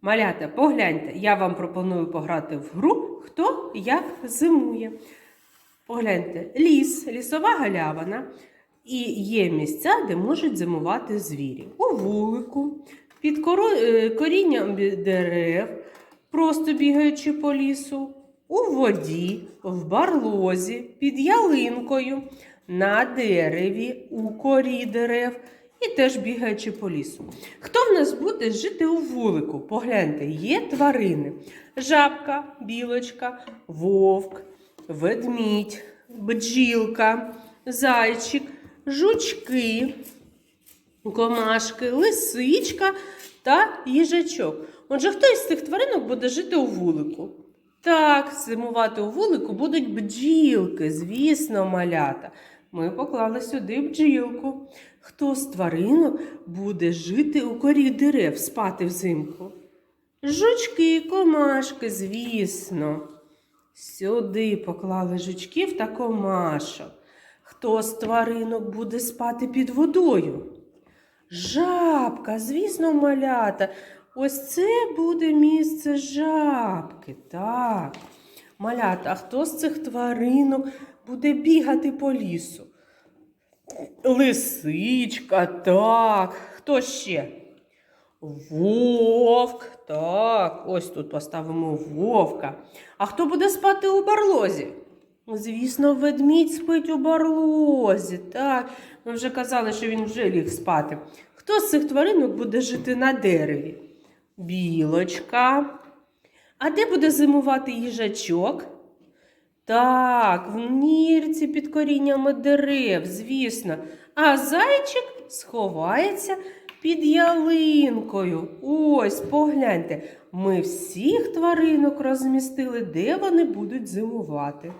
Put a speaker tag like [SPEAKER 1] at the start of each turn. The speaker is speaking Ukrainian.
[SPEAKER 1] Малята, погляньте, я вам пропоную пограти в гру, хто як зимує. Погляньте, ліс, лісова галявина. І є місця, де можуть зимувати звірі. У вулику, під е, корінням дерев, просто бігаючи по лісу, у воді, в барлозі, під ялинкою, на дереві, у корі дерев і теж бігаючи по лісу. Хто в нас буде жити у вулику? Погляньте, є тварини: жабка, білочка, вовк, ведмідь, бджілка, зайчик, жучки, комашки, лисичка та їжачок. Отже, хто із цих тваринок буде жити у вулику? Так, зимувати у вулику будуть бджілки, звісно, малята. Ми поклали сюди бджілку. Хто з тваринок буде жити у корі дерев, спати взимку? Жучки, комашки, звісно. Сюди поклали жучків та комашок. Хто з тваринок буде спати під водою? Жабка, звісно, малята. Ось це буде місце жабки. Так. Малята, а хто з цих тваринок буде бігати по лісу? Лисичка, так. Хто ще? Вовк. Так, ось тут поставимо вовка. А хто буде спати у барлозі? Звісно, ведмідь спить у барлозі. Так, ми вже казали, що він вже ліг спати. Хто з цих тваринок буде жити на дереві? Білочка. А де буде зимувати їжачок? Так, в нірці під коріннями дерев, звісно. А зайчик сховається під ялинкою. Ось, погляньте, ми всіх тваринок розмістили, де вони будуть зимувати.